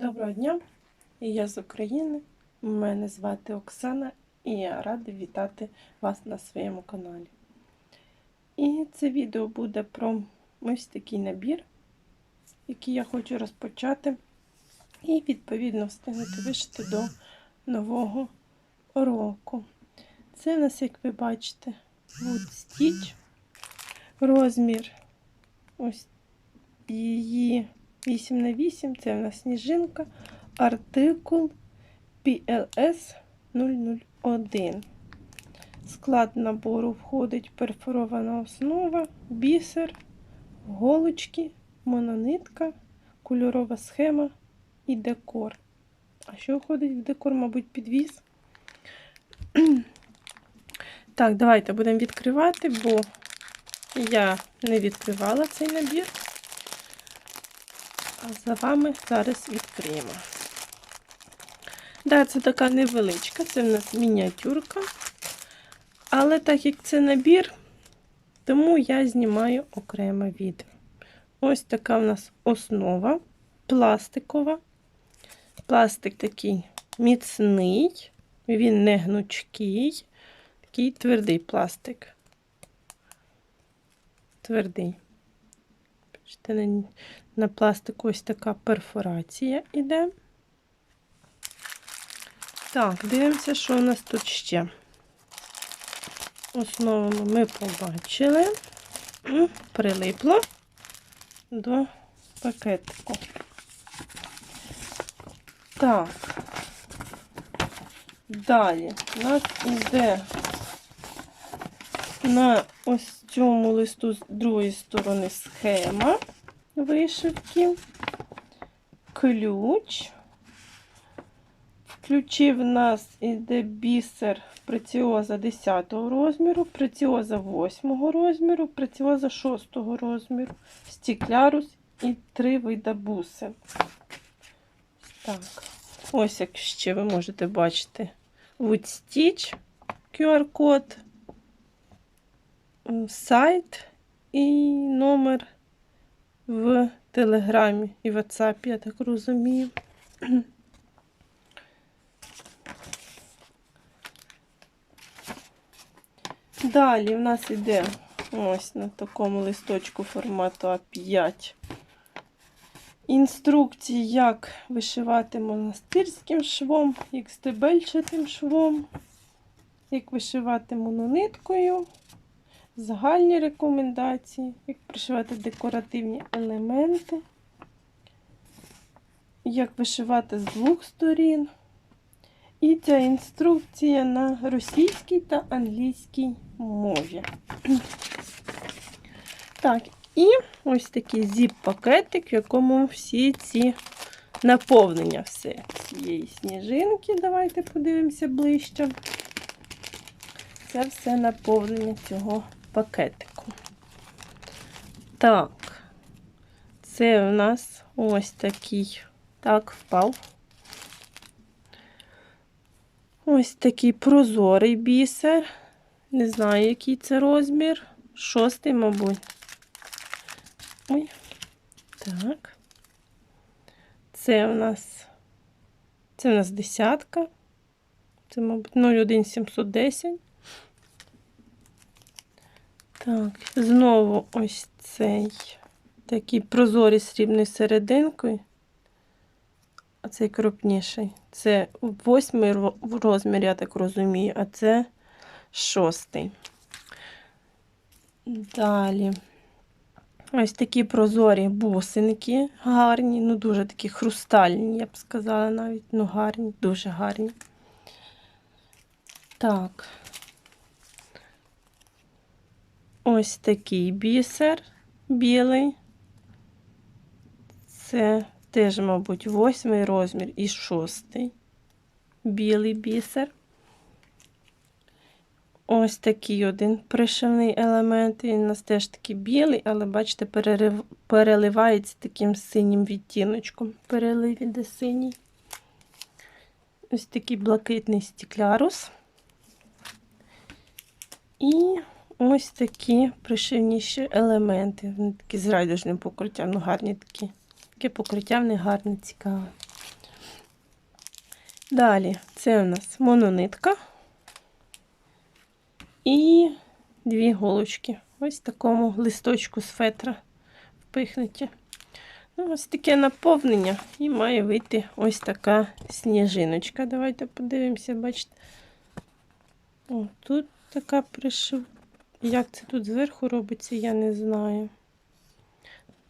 Доброго дня, я з України. Мене звати Оксана і я рада вітати вас на своєму каналі. І це відео буде про ось такий набір, який я хочу розпочати, і відповідно встигнути вишити до нового року. Це у нас, як ви бачите, Wood Stitch. Розмір ось її 8 на 8 це в нас сніжинка, артикул PLS 001. Склад набору входить перфорована основа, бісер, голочки, мононитка, кольорова схема і декор. А що входить в декор, мабуть, підвіз? Так, давайте будемо відкривати, бо я не відкривала цей набір. За вами зараз відкриємо. Да, це така невеличка, це в нас мініатюрка. Але так як це набір, тому я знімаю окреме відео. Ось така в нас основа пластикова. Пластик такий міцний, він не гнучкий, такий твердий пластик. Твердий. Бачите, на, на пластику ось така перфорація іде. Так, дивимося, що у нас тут ще. Основу ми побачили. Прилипло до пакетику. Так. Далі у нас йде на ось цьому листу з другої сторони схема вишивки, ключ. Ключі в нас іде бісер преціоза 10 розміру, преціоза 8 розміру, преціоза 6 розміру, стіклярус і три вида буси. Так. Ось як ще ви можете бачити Wood QR-код, сайт і номер в Телеграмі і WhatsApp, я так розумію. Далі в нас іде ось на такому листочку формату А5. Інструкції, як вишивати монастирським швом, як стебельчатим швом, як вишивати монониткою, загальні рекомендації, як пришивати декоративні елементи, як вишивати з двох сторін. І ця інструкція на російській та англійській мові. Так, і ось такий зіп-пакетик, в якому всі ці наповнення все цієї сніжинки. Давайте подивимося ближче. Це все наповнення цього пакетику. Так, це у нас ось такий, так, впав. Ось такий прозорий бісер. Не знаю, який це розмір. Шостий, мабуть. Ой. Так. Це у нас. Це у нас десятка. Це, мабуть, 01710. Так, знову ось цей такий прозорий срібною серединкою. А цей крупніший. Це восьмий розмір, я так розумію, а це шостий. Далі. Ось такі прозорі бусинки гарні, ну дуже такі хрустальні, я б сказала навіть. Ну, гарні, дуже гарні. Так. Ось такий бісер білий. Це теж, мабуть, восьмий розмір і шостий. Білий бісер. Ось такий один пришивний елемент. Він у нас теж такий білий, але, бачите, перерив- переливається таким синім відтіночком. Перелив іде синій. Ось такий блакитний стіклярус. І ось такі пришивніші елементи. Вони такі з райдужним покриттям. Ну, гарні такі. Таке покриття в них гарне, цікаве. Далі це у нас мононитка і дві голочки. Ось такому листочку з фетра впихнуті. Ну, ось таке наповнення і має вийти ось така сніжиночка. Давайте подивимося, бачите. О, тут така пришив. Як це тут зверху робиться, я не знаю.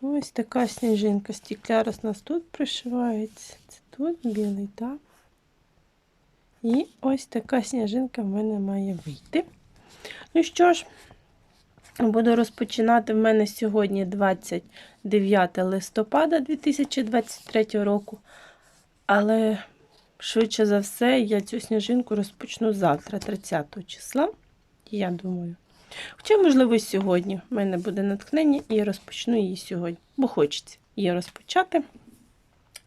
Ну, Ось така сніжинка. Стіклярус у нас тут пришивається. Це тут білий, так? І ось така сніжинка в мене має вийти. Ну що ж, буду розпочинати в мене сьогодні 29 листопада 2023 року. Але швидше за все, я цю сніжинку розпочну завтра, 30 числа. Я думаю. Хоча, можливо, сьогодні в мене буде натхнення, і я розпочну її сьогодні, бо хочеться її розпочати.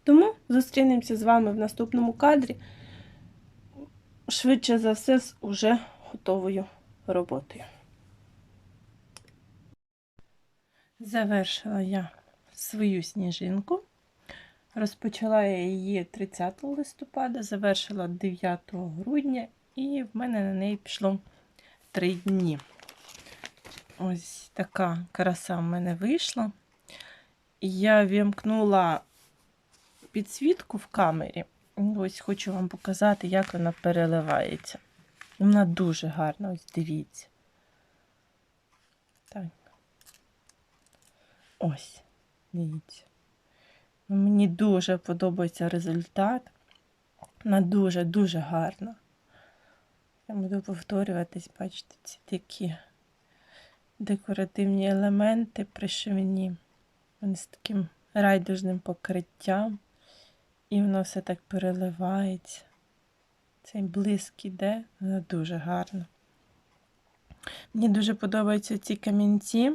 Тому зустрінемося з вами в наступному кадрі. Швидше за все, з уже готовою роботою. Завершила я свою сніжинку. Розпочала я її 30 листопада, завершила 9 грудня, і в мене на неї пішло 3 дні. Ось така краса в мене вийшла. Я вімкнула підсвітку в камері. Ось хочу вам показати, як вона переливається. Вона дуже гарна, ось дивіться. Так. Ось, дивіться. Мені дуже подобається результат. Вона дуже-дуже гарна. Я буду повторюватись, бачите, ці такі декоративні елементи пришивні. Вони з таким райдужним покриттям. І воно все так переливається. Цей блиск іде, воно дуже гарно. Мені дуже подобаються ці камінці.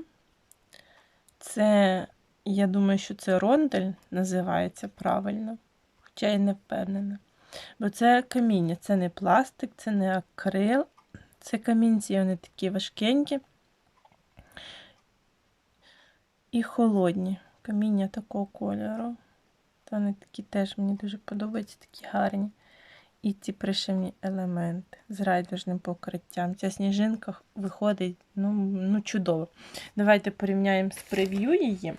Це, я думаю, що це рондель називається правильно, хоча я не впевнена. Бо це каміння, це не пластик, це не акрил, це камінці, вони такі важкенькі і холодні. Каміння такого кольору. Вони такі теж мені дуже подобаються, такі гарні. І ці пришивні елементи з райдужним покриттям. Ця сніжинка виходить ну, ну чудово. Давайте порівняємо з прев'ю її.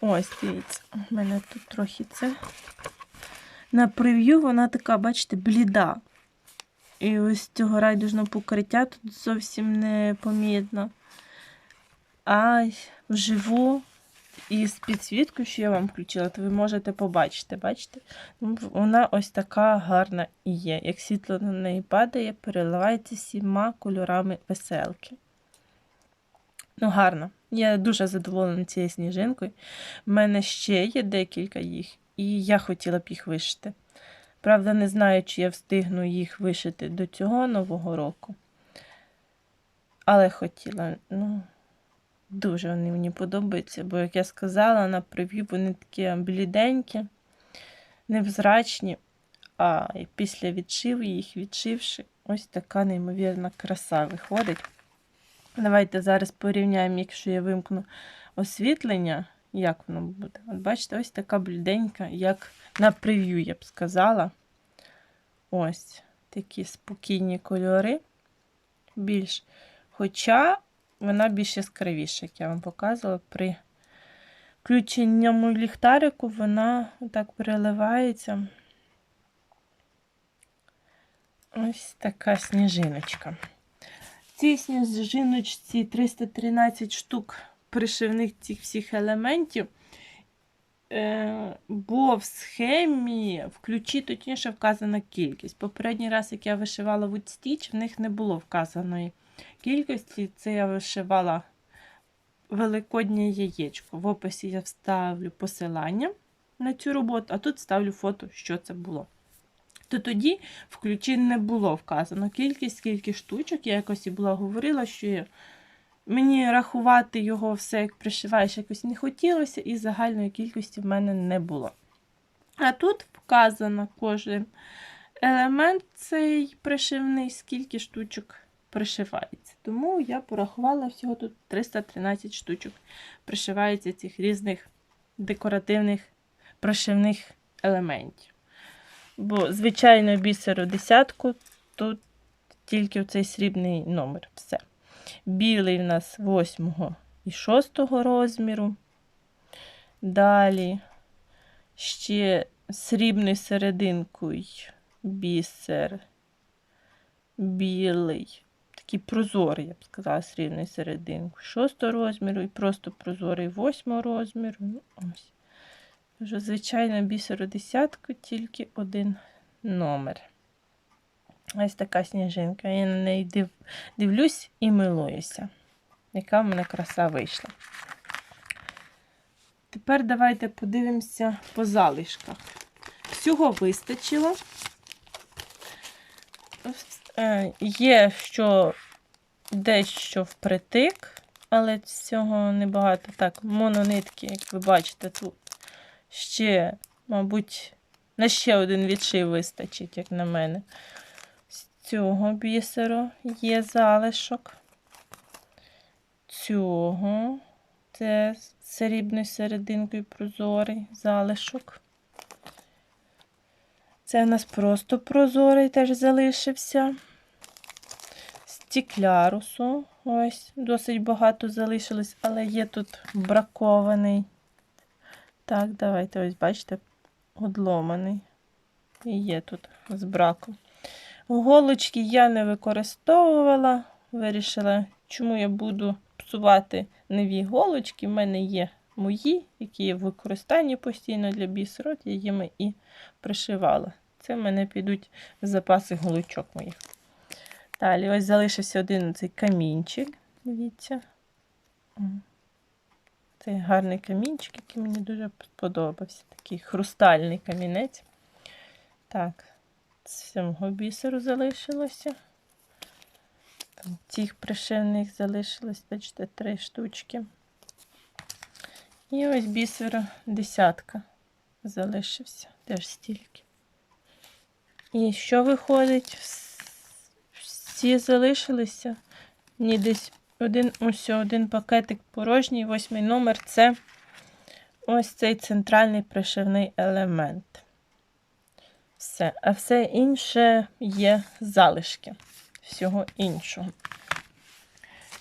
Ось, дивіться, у мене тут трохи це. На прев'ю вона така, бачите, бліда. І ось цього райдужного покриття тут зовсім не помітно. А вживу і з підсвіткою, що я вам включила, то ви можете побачити. Бачите? Ну, Вона ось така гарна і є. Як світло на неї падає, переливається всіма кольорами веселки. Ну, гарно. Я дуже задоволена цією сніжинкою. У мене ще є декілька їх, і я хотіла б їх вишити. Правда, не знаю, чи я встигну їх вишити до цього нового року. Але хотіла, ну. Дуже вони мені подобаються, бо, як я сказала, на прев'ю вони такі бліденькі, невзрачні, а після відшиву їх відшивши, ось така неймовірна краса виходить. Давайте зараз порівняємо, якщо я вимкну освітлення, як воно буде. От бачите, ось така бліденька, як на прев'ю, я б сказала. Ось такі спокійні кольори. Більш. Хоча вона більш яскравіша, як я вам показувала. При включенням ліхтарику вона так переливається. Ось така сніжиночка. В цій сніжиночці 313 штук пришивних цих всіх елементів. Е, бо в схемі в ключі точніше вказана кількість. Попередній раз, як я вишивала Wood в них не було вказаної кількості. Це я вишивала великоднє яєчко. В описі я вставлю посилання на цю роботу, а тут ставлю фото, що це було. То тоді в ключі не було вказано кількість, скільки штучок. Я якось і була говорила, що я... мені рахувати його все, як пришиваєш, якось не хотілося, і загальної кількості в мене не було. А тут вказано кожен елемент цей пришивний, скільки штучок пришивається. Тому я порахувала всього тут 313 штучок. Пришивається цих різних декоративних прошивних елементів. Бо звичайно бісеру десятку, тут тільки цей срібний номер. Все. Білий в нас 8 і 6 розміру. Далі ще срібною серединкою бісер білий. Такий прозорий, я б сказала, срібний серединку. 6 розміру і просто прозорий 8 розміру. Ну, ось. Вже, звичайно, бісеру десятку, тільки один номер. Ось така сніжинка. Я на неї див... дивлюсь і милуюся. Яка в мене краса вийшла. Тепер давайте подивимося по залишках. Всього вистачило. Е, Є що дещо впритик, але цього небагато. Так, мононитки, як ви бачите, тут ще, мабуть, на ще один відшив вистачить, як на мене. З цього бісеру є залишок. Цього це срібною серединкою прозорий залишок. Це у нас просто прозорий теж залишився. Стіклярусу. Ось, досить багато залишилось, але є тут бракований. Так, давайте, ось, бачите, одломаний. І є тут з браком. Голочки я не використовувала. Вирішила, чому я буду псувати нові голочки. У мене є мої, які є в використанні постійно для бісеру, я їми і пришивала. Це в мене підуть запаси голочок моїх. Далі, ось залишився один цей камінчик. Дивіться. Це гарний камінчик, який мені дуже сподобався. Такий хрустальний камінець. Так, з цього бісеру залишилося. Там Цих пришивних залишилось, бачите, три штучки. І ось бісера десятка залишився теж стільки. І що виходить? Всі залишилися. Ні, десь один ось один пакетик порожній, восьмий номер це ось цей центральний пришивний елемент. Все. А все інше є залишки всього іншого.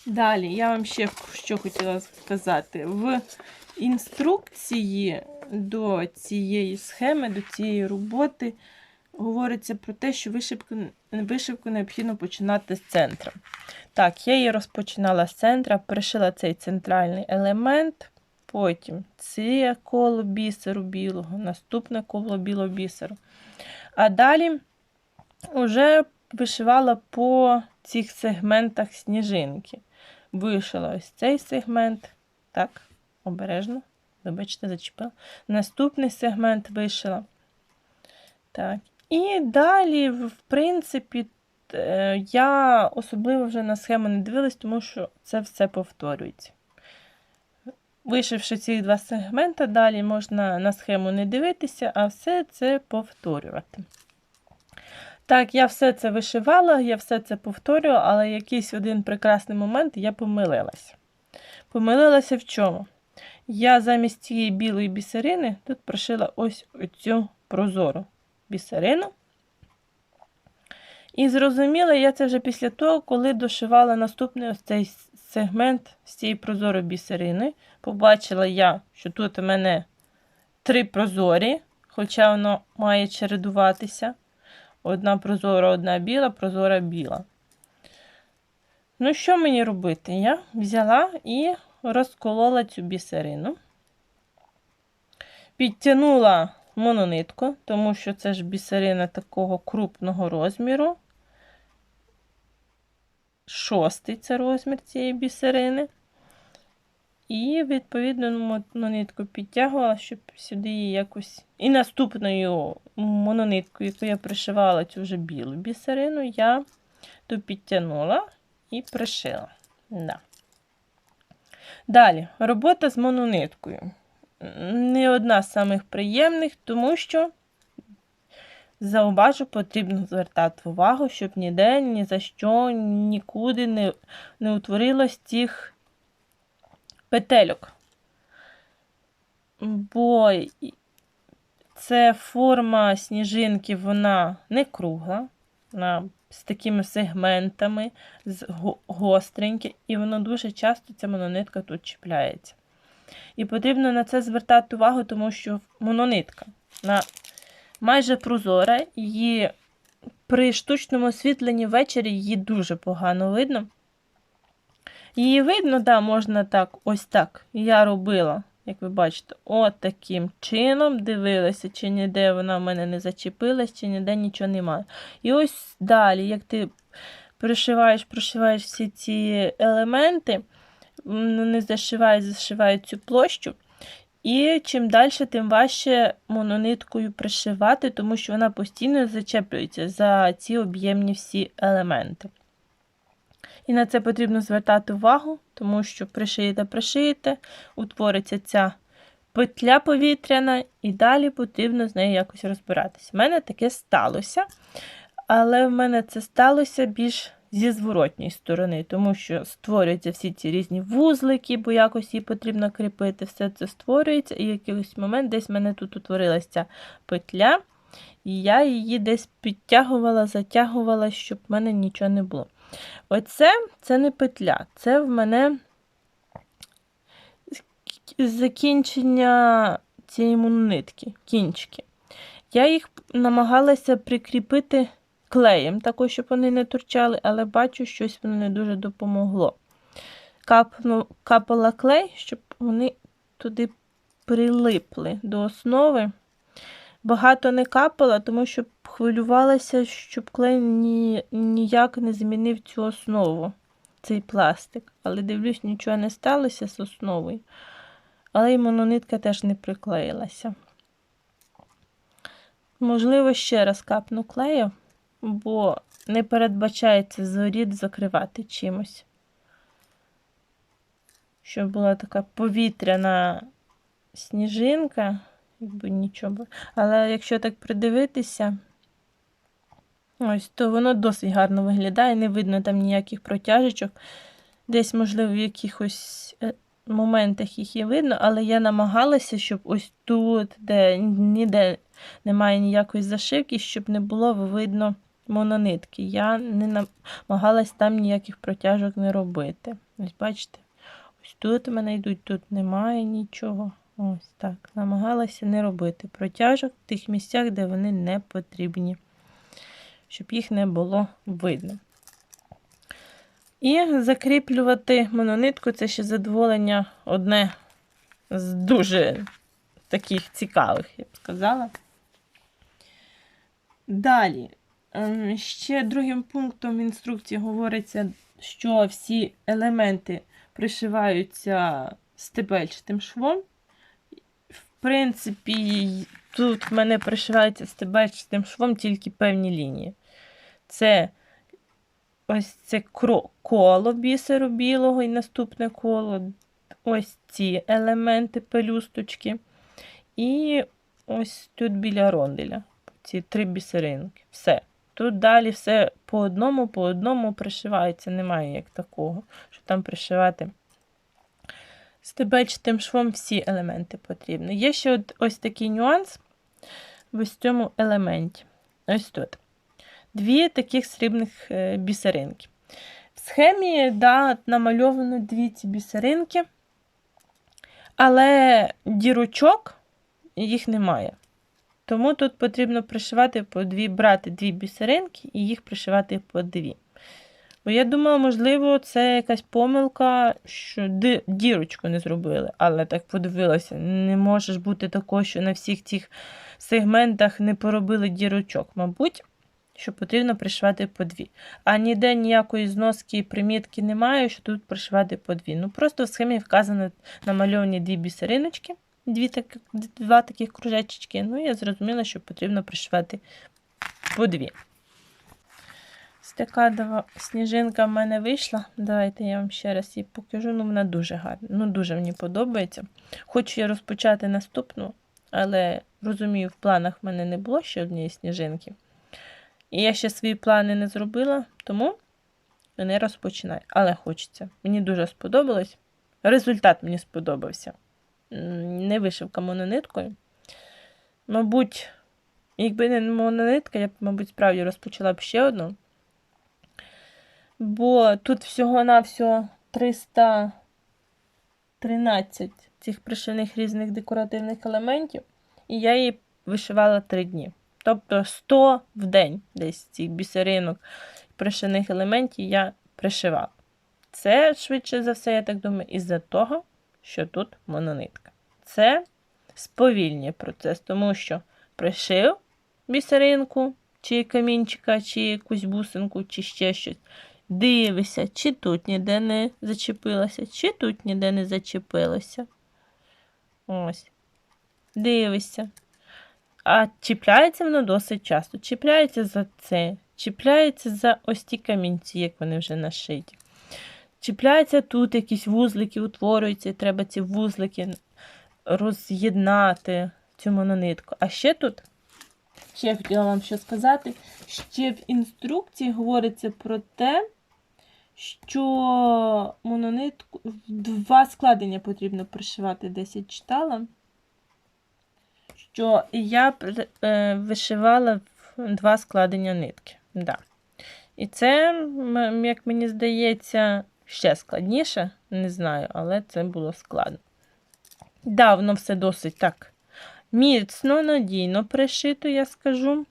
Далі, я вам ще що хотіла сказати. В інструкції до цієї схеми, до цієї роботи говориться про те, що вишивку, вишивку необхідно починати з центра. Так, я її розпочинала з центра, пришила цей центральний елемент, потім це коло бісеру білого, наступне коло білого бісеру. А далі вже вишивала по цих сегментах сніжинки. Вишила ось цей сегмент, так, обережно, вибачте, зачепила. Наступний сегмент вишила. Так, і далі, в принципі, е, я особливо вже на схему не дивилась, тому що це все повторюється. Вишивши ці два сегменти, далі можна на схему не дивитися, а все це повторювати. Так, я все це вишивала, я все це повторювала, але якийсь один прекрасний момент я помилилася. Помилилася в чому? Я замість цієї білої бісерини тут прошила ось оцю прозору бісерину. І зрозуміла я це вже після того, коли дошивала наступний ось цей сегмент з цієї прозорої бісерини. Побачила я, що тут у мене три прозорі, хоча воно має чередуватися. Одна прозора, одна біла, прозора біла. Ну, що мені робити? Я взяла і розколола цю бісерину, підтягнула мононитку, тому що це ж бісерина такого крупного розміру. Шостий це розмір цієї бісерини. І, відповідно, мононитку підтягувала, щоб сюди її якось. І наступною монониткою, яку я пришивала цю вже білу бісерину, я допідтягнула і пришила. Да. Далі, робота з монониткою не одна з самих приємних, тому що, зауважу, потрібно звертати увагу, щоб ніде, ні за що, нікуди не, не утворилось цих петельок. Бо це форма сніжинки, вона не кругла, вона з такими сегментами, з го- гостреньке, і воно дуже часто ця мононитка тут чіпляється. І потрібно на це звертати увагу, тому що мононитка вона майже прозора, її при штучному освітленні ввечері її дуже погано видно. Її видно, да, можна так, ось так. Я робила, як ви бачите, от таким чином дивилася, чи ніде вона в мене не зачепилась, чи ніде нічого немає. І ось далі, як ти пришиваєш, прошиваєш всі ці елементи, вони зашивають, зашивають цю площу. І чим далі, тим важче монониткою пришивати, тому що вона постійно зачеплюється за ці об'ємні всі елементи. І на це потрібно звертати увагу, тому що пришиєте, пришиєте, утвориться ця петля повітряна, і далі потрібно з нею якось розбиратися. У мене таке сталося, але в мене це сталося більш зі зворотньої сторони, тому що створюються всі ці різні вузлики, бо якось її потрібно кріпити. Все це створюється, і в якийсь момент десь в мене тут утворилася ця петля, і я її десь підтягувала, затягувала, щоб в мене нічого не було. Оце це не петля, це в мене закінчення цієї мононитки, кінчики. Я їх намагалася прикріпити клеєм, також, щоб вони не турчали, але бачу, щось воно не дуже допомогло. Капну, капала клей, щоб вони туди прилипли до основи. Багато не капала, тому що хвилювалася, щоб клей ні, ніяк не змінив цю основу, цей пластик. Але дивлюсь, нічого не сталося з основою. Але й мононитка теж не приклеїлася. Можливо, ще раз капну клею, бо не передбачається зорід закривати чимось. Щоб була така повітряна сніжинка, якби нічого. Але якщо так придивитися, ось, то воно досить гарно виглядає, не видно там ніяких протяжечок. Десь, можливо, в якихось е, моментах їх і видно, але я намагалася, щоб ось тут, де ніде немає ніякої зашивки, щоб не було видно мононитки. Я не намагалась там ніяких протяжок не робити. Ось бачите? Ось тут у мене йдуть, тут немає нічого. Ось так. Намагалася не робити протяжок в тих місцях, де вони не потрібні, щоб їх не було видно. І закріплювати мононитку це ще задоволення одне з дуже таких цікавих, я б сказала. Далі, ем, ще другим пунктом в інструкції говориться, що всі елементи пришиваються стебельчатим швом. Принципі, тут в мене пришивається стебельчатим швом тільки певні лінії. Це ось це коло бісеру білого і наступне коло. Ось ці елементи пелюсточки. І ось тут біля ронделя. Ці три бісеринки. Все. Тут далі все по одному, по одному пришивається. Немає як такого, що там пришивати. Стебельчатим швом всі елементи потрібні. Є ще ось такий нюанс в ось цьому елементі. Ось тут дві таких срібних е, бісеринки. В схемі да, намальовано дві ці бісеринки, але дірочок їх немає. Тому тут потрібно пришивати по дві, брати дві бісеринки і їх пришивати по дві. Бо я думала, можливо, це якась помилка, що дірочку не зробили. Але так подивилася, не може бути такого, що на всіх цих сегментах не поробили дірочок. Мабуть, що потрібно пришивати по дві. А ніде ніякої зноски і примітки немає, що тут пришивати по дві. Ну, просто в схемі вказано намальовані дві бісериночки, дві так, два таких кружечки. Ну, я зрозуміла, що потрібно пришивати по дві. Ось така сніжинка в мене вийшла. Давайте я вам ще раз її покажу. Ну, вона дуже гарна. Ну, дуже мені подобається. Хочу я розпочати наступну, але розумію, в планах в мене не було ще однієї сніжинки. І я ще свої плани не зробила, тому не розпочинаю. Але хочеться. Мені дуже сподобалось. Результат мені сподобався. Не вишивка монониткою. мабуть, якби не монолитка, я б, мабуть, справді розпочала б ще одну. Бо тут всього-навсього 313 цих пришивних різних декоративних елементів, і я її вишивала 3 дні. Тобто 100 в день десь цих бісеринок пришивних елементів я пришивала. Це, швидше за все, я так думаю, із-за того, що тут мононитка. Це сповільнює процес, тому що пришив бісеринку, чи камінчика, чи якусь бусинку, чи ще щось. Дивишся, чи тут ніде не зачепилося, чи тут ніде не зачепилося. Ось. Дивишся. А чіпляється воно досить часто. Чіпляється за це, чіпляється за ось ті камінці, як вони вже нашиті. Чіпляється тут якісь вузлики утворюються, і треба ці вузлики роз'єднати цю мононитку. А ще тут, ще я хотіла вам що сказати, ще в інструкції говориться про те, що мононитку два складення потрібно пришивати, десь я читала. Що я е, вишивала два складення нитки. Да. І це, як мені здається, ще складніше, не знаю, але це було складно. Да, воно все досить так міцно, надійно пришито, я скажу.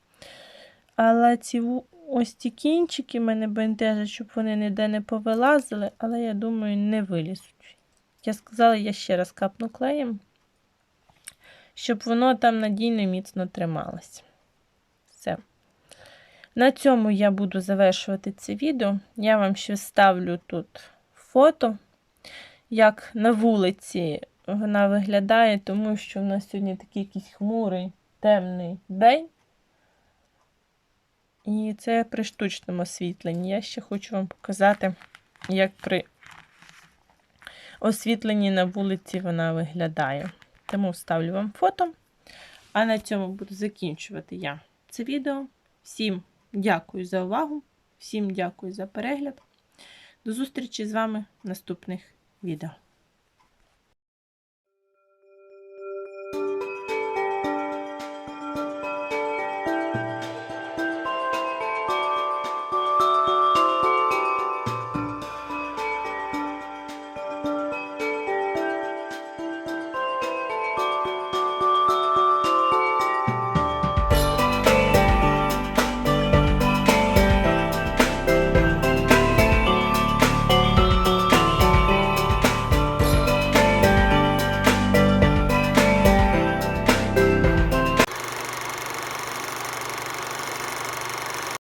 Але ці ось ці кінчики мене бентежать, щоб вони ніде не повилазили, але я думаю, не вилізуть. Я сказала, я ще раз капну клеєм, щоб воно там надійно і міцно трималось. Все. На цьому я буду завершувати це відео. Я вам ще ставлю тут фото, як на вулиці вона виглядає, тому що в нас сьогодні такий якийсь хмурий, темний день. І це при штучному освітленні. Я ще хочу вам показати, як при освітленні на вулиці вона виглядає. Тому вставлю вам фото. А на цьому буду закінчувати я це відео. Всім дякую за увагу, всім дякую за перегляд. До зустрічі з вами в наступних відео.